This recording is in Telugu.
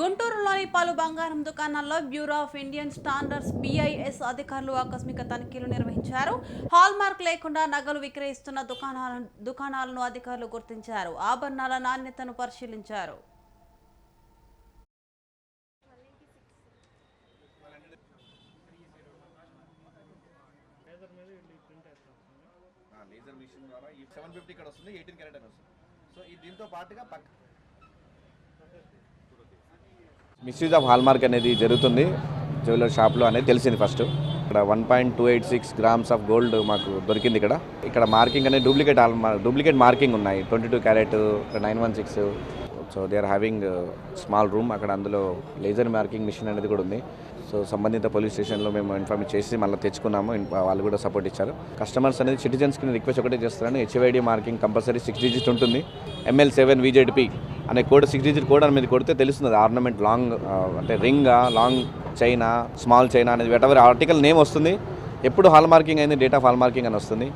గుంటూరులోని పలు బంగారం దుకాణాల్లో bureau of Indian standards BIS అధికారులు ఆకస్మిక తనిఖీలు నిర్వహించారు. హాల్ మార్క్ లేకుండా నగలు విక్రయిస్తున్న దుకాణాల దుకాణాలను అధికారులు గుర్తించారు. ఆభరణాల నాణ్యతను పరిశీలించారు. లేజర్ మిషన్ ద్వారా సెవెన్ ఫిఫ్టీ ఇక్కడ వస్తుంది ఎయిటీన్ క్యారెట్ అని వస్తుంది. సో దీంతో పాటుగా పక్క మిస్యూజ్ ఆఫ్ హాల్మార్క్ అనేది జరుగుతుంది. జ్యువెలర్ షాప్లో అనేది తెలిసింది ఫస్ట్ ఇక్కడ one point two eight six grams of gold మాకు దొరికింది ఇక్కడ. ఇక్కడ మార్కింగ్ అనేది డూప్లికేట్ హాల్ డూప్లికేట్ మార్కింగ్ ఉన్నాయి. Twenty two carat nine one six so they are having small room అక్కడ అందులో లేజర్ మార్కింగ్ మిషన్ అనేది కూడా ఉంది. సో సంబంధిత పోలీస్ స్టేషన్లో మేము ఇన్ఫార్మ్ చేసి మళ్ళీ తెచ్చుకున్నాము. వాళ్ళు కూడా సపోర్ట్ ఇచ్చారు. కస్టమర్స్ అనేది సిటిజన్స్కి రిక్వెస్ట్ ఒకటే చేస్తున్నాను HID marking compulsory six digit ఉంటుంది. ఎంఎల్ సెవెన్ విజెడ్పి అనే కోడ్ సిక్స్ డిజిట్ కోడ్ అని మీరు కొడితే తెలుస్తుంది ఆర్నమెంట్ లాంగ్ అంటే రింగా లాంగ్ చైనా స్మాల్ చైనా అనేది వెటవర్ ఆర్టికల్ నేమ్ వస్తుంది ఎప్పుడు హాల్ మార్కింగ్ అయింది డేట్ ఆఫ్ హాల్ మార్కింగ్ అని వస్తుంది.